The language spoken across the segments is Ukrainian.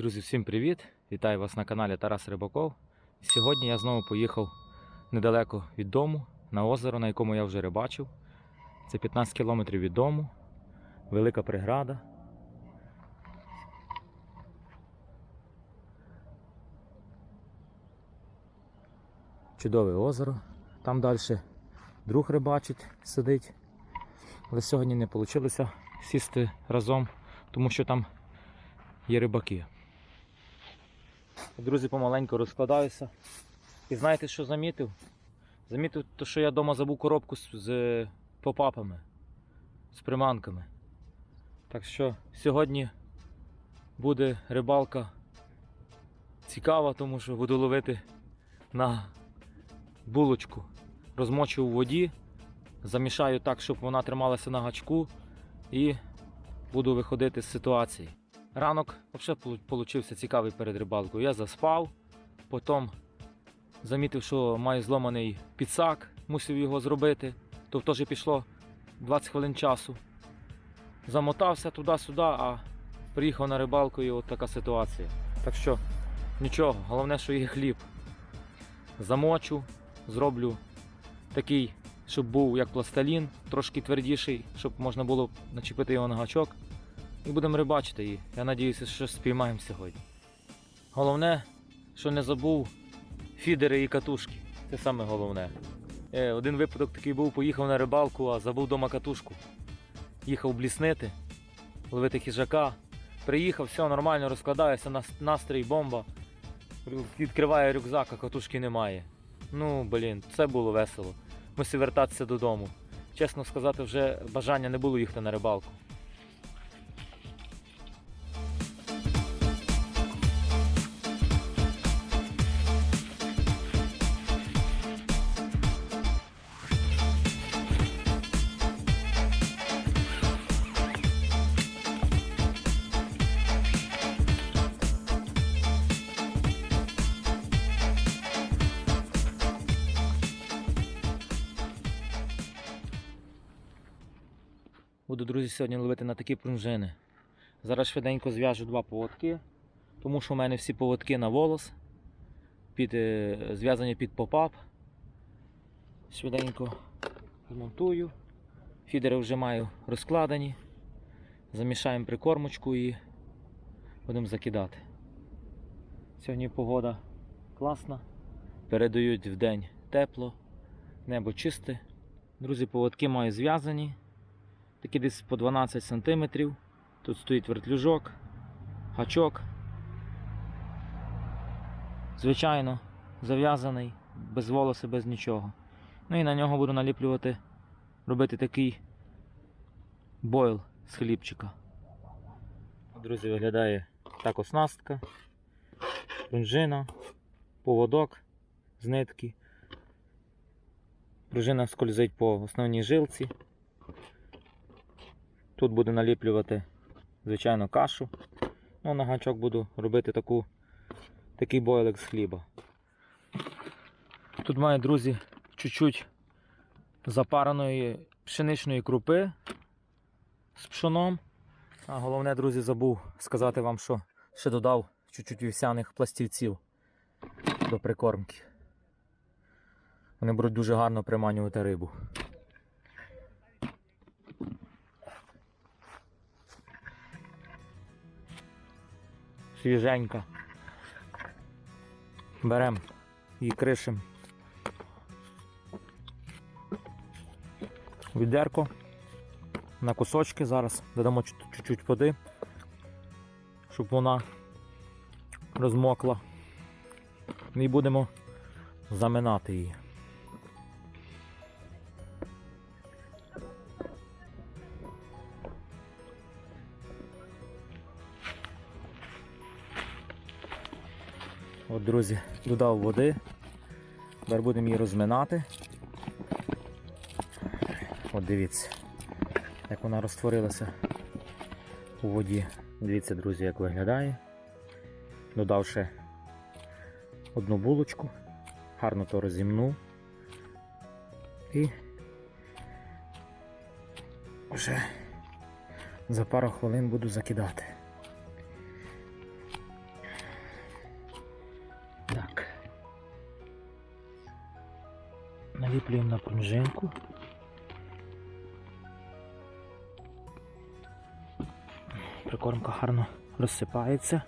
Друзі, всім привіт! Вітаю вас на каналі Тарас Рибаков. Сьогодні я знову поїхав недалеко від дому на озеро, на якому я вже рибачив. Це 15 кілометрів від дому, велика преграда. Чудове озеро. Там далі друг рибачить, сидить. Але сьогодні не вийшло сісти разом, тому що там є рибаки. Друзі, помаленьку розкладаюся. І знаєте, що замітив? Замітив, то, що я вдома забув коробку з, з попапами, з приманками. Так що сьогодні буде рибалка цікава, тому що буду ловити на булочку. Розмочу у воді, замішаю так, щоб вона трималася на гачку і буду виходити з ситуації. Ранок взагалі получився цікавий перед рибалкою. Я заспав, потім замітив, що маю зломаний підсак, мусив його зробити. То теж пішло 20 хвилин часу. Замотався туди-сюди, а приїхав на рибалку і от така ситуація. Так що нічого, головне, що є хліб. Замочу, зроблю такий, щоб був як пластилін, трошки твердіший, щоб можна було начепити його на гачок. І будемо рибачити її. Я сподіваюся, що спіймаємо сьогодні. Головне, що не забув фідери і катушки. Це саме головне. Е, один випадок такий був, поїхав на рибалку, а забув вдома катушку. Їхав бліснити, ловити хижака. Приїхав, все нормально, розкладаюся, нас- настрій, бомба. Відкриває рюкзак, а катушки немає. Ну, блін, це було весело. Мусив вертатися додому. Чесно сказати, вже бажання не було їхати на рибалку. Буду, друзі, сьогодні ловити на такі пружини. Зараз швиденько зв'яжу два поводки, тому що в мене всі поводки на волос, під, е, зв'язані під попап. Швиденько змонтую. Фідери вже маю розкладені. Замішаємо прикормочку і будемо закидати. Сьогодні погода класна. Передають в день тепло, небо чисте. Друзі, поводки маю зв'язані. Такі десь по 12 см. Тут стоїть вертлюжок, гачок. Звичайно, зав'язаний, без волоси, без нічого. Ну і на нього буду наліплювати, робити такий бойл з хлібчика. Друзі, виглядає так оснастка, пружина, поводок з нитки. Пружина скользить по основній жилці. Тут буду наліплювати, звичайно, кашу. Ну, на гачок буду робити таку, такий бойлик з хліба. Тут маю, друзі, чуть-чуть запареної пшеничної крупи з пшоном. А головне, друзі, забув сказати вам, що ще додав чуть-чуть вівсяних пластівців до прикормки. Вони будуть дуже гарно приманювати рибу. Свіженька. Беремо її кришем. Відерко на кусочки зараз додамо чуть- чуть-чуть води, щоб вона розмокла. І будемо заминати її. Друзі, додав води. Тепер будемо її розминати. От дивіться, як вона розтворилася у воді. Дивіться, друзі, як виглядає. Додав ще одну булочку, гарно то розімнув. І вже за пару хвилин буду закидати. Наліплюємо на пружинку. Прикормка гарно розсипається.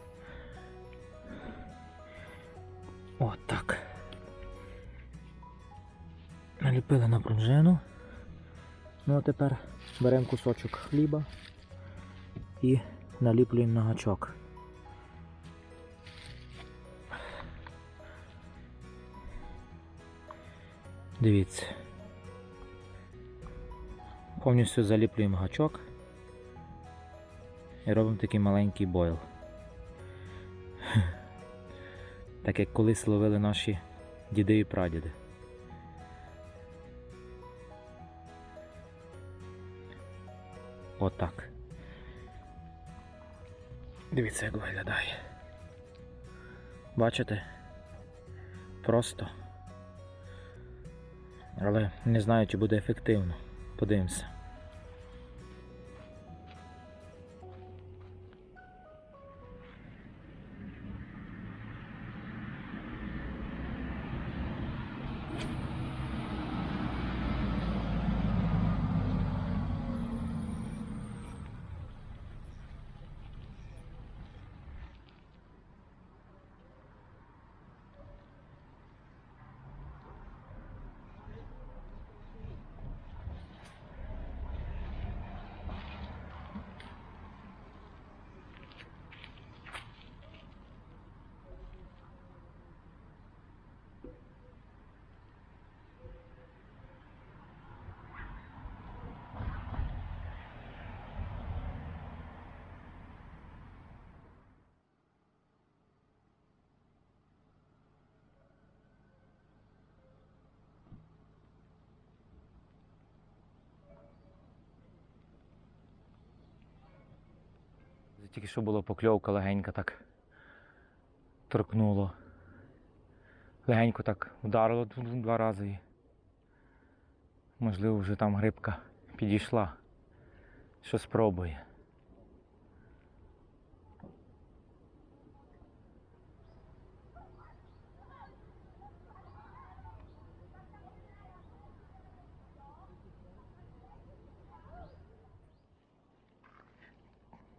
От так. Наліпили на пружину. Ну а тепер беремо кусочок хліба і наліплюємо на гачок. Дивіться. Повністю заліплюємо гачок і робимо такий маленький бойл. Так як колись ловили наші діди і прадіди. Отак. Дивіться, як виглядає. Бачите? Просто. Але не знаю, чи буде ефективно. Подивимося. Тільки що була покльовка легенька так торкнуло. Легенько так вдарило два рази. і, Можливо, вже там грибка підійшла. Що спробує.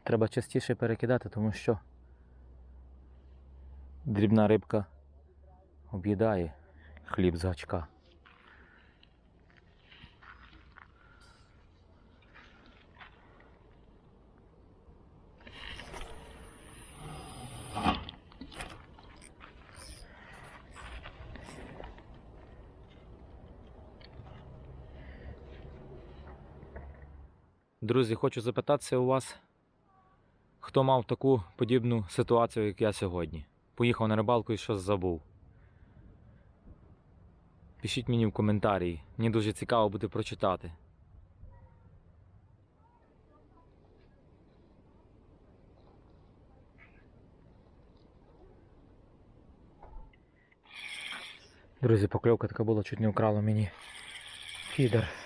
Треба частіше перекидати, тому що дрібна рибка об'їдає хліб з гачка. Друзі, хочу запитатися у вас, хто мав таку подібну ситуацію, як я сьогодні. Поїхав на рибалку і щось забув. Пишіть мені в коментарі. Мені дуже цікаво буде прочитати. Друзі, покльовка така була, чуть не вкрала мені фідер.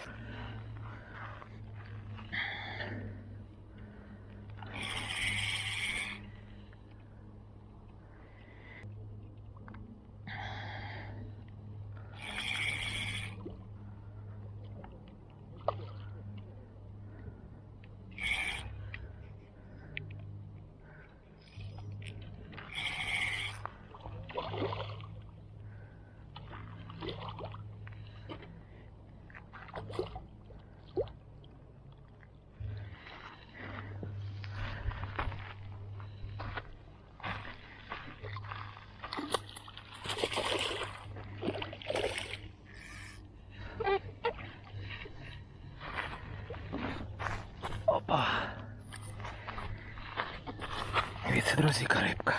Дивіться, друзі, яка.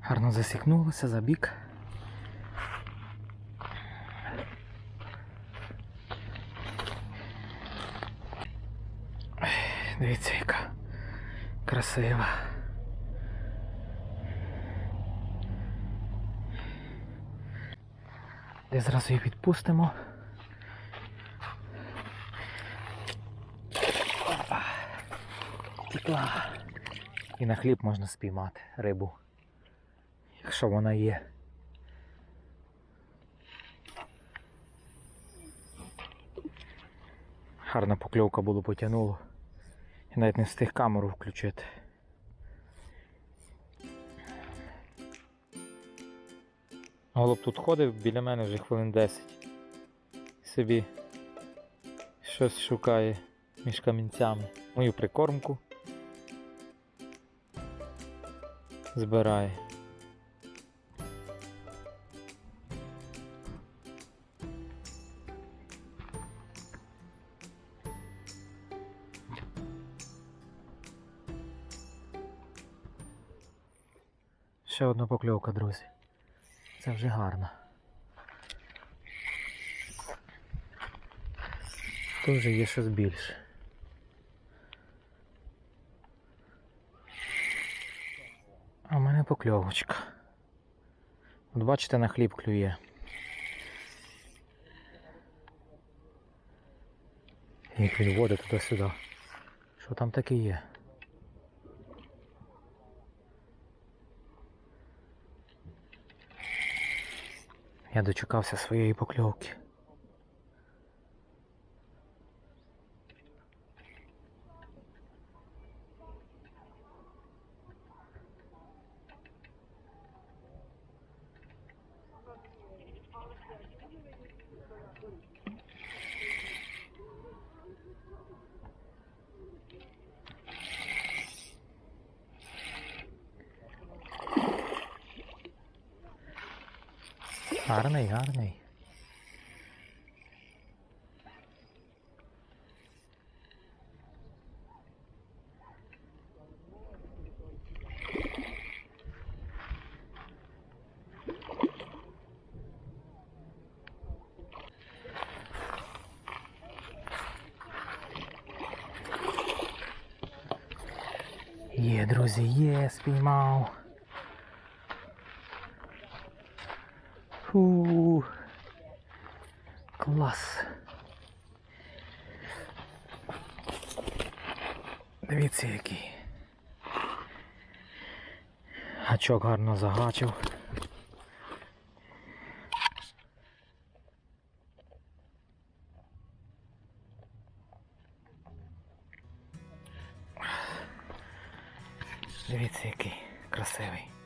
Гарно засікнулася за бік. Дивіться, яка красива. Де зразу її відпустимо. І на хліб можна спіймати рибу. Якщо вона є. Гарна покльовка було потягнуло. Я навіть не встиг камеру включити. Голуб тут ходив біля мене вже хвилин 10. Собі щось шукає між камінцями. Мою прикормку. Збирає. Ще одна покльовка, друзі. Це вже гарно. Тут вже є щось більше. А в мене покльовочка. От бачите, на хліб клює. Як він водить туди-сюди. Що там таке є? Я дочекався своєї покльовки. Гарний, гарний. Є, друзі, є, спіймав. Фу. Клас. Дивіться який. Гачок гарно загачив. Дивіться який красивий.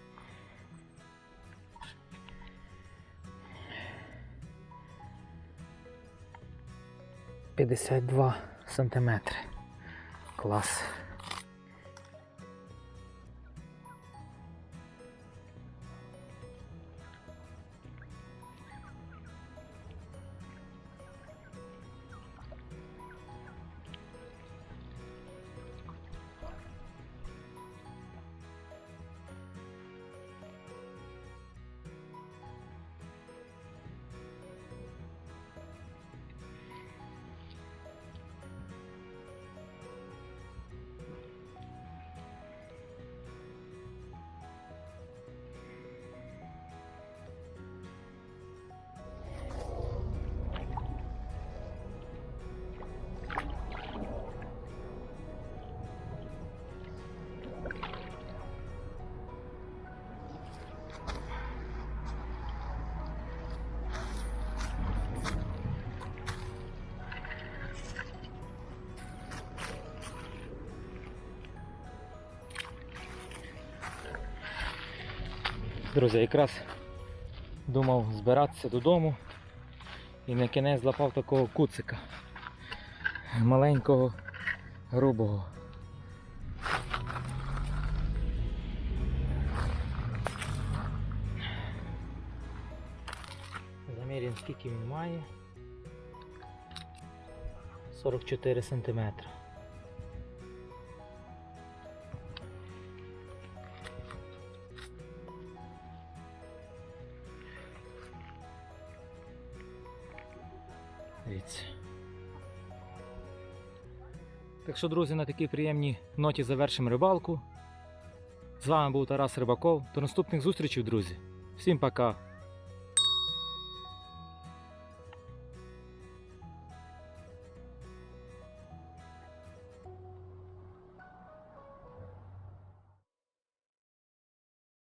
П'ятдесят два сантиметри. Клас. Друзі, якраз думав збиратися додому і на кінець злапав такого куцика. Маленького, грубого. Заміряємо скільки він має. 44 сантиметри. Дивіться. Так що, друзі, на такій приємній ноті завершимо рибалку. З вами був Тарас Рибаков. До наступних зустрічей, друзі. Всім пока!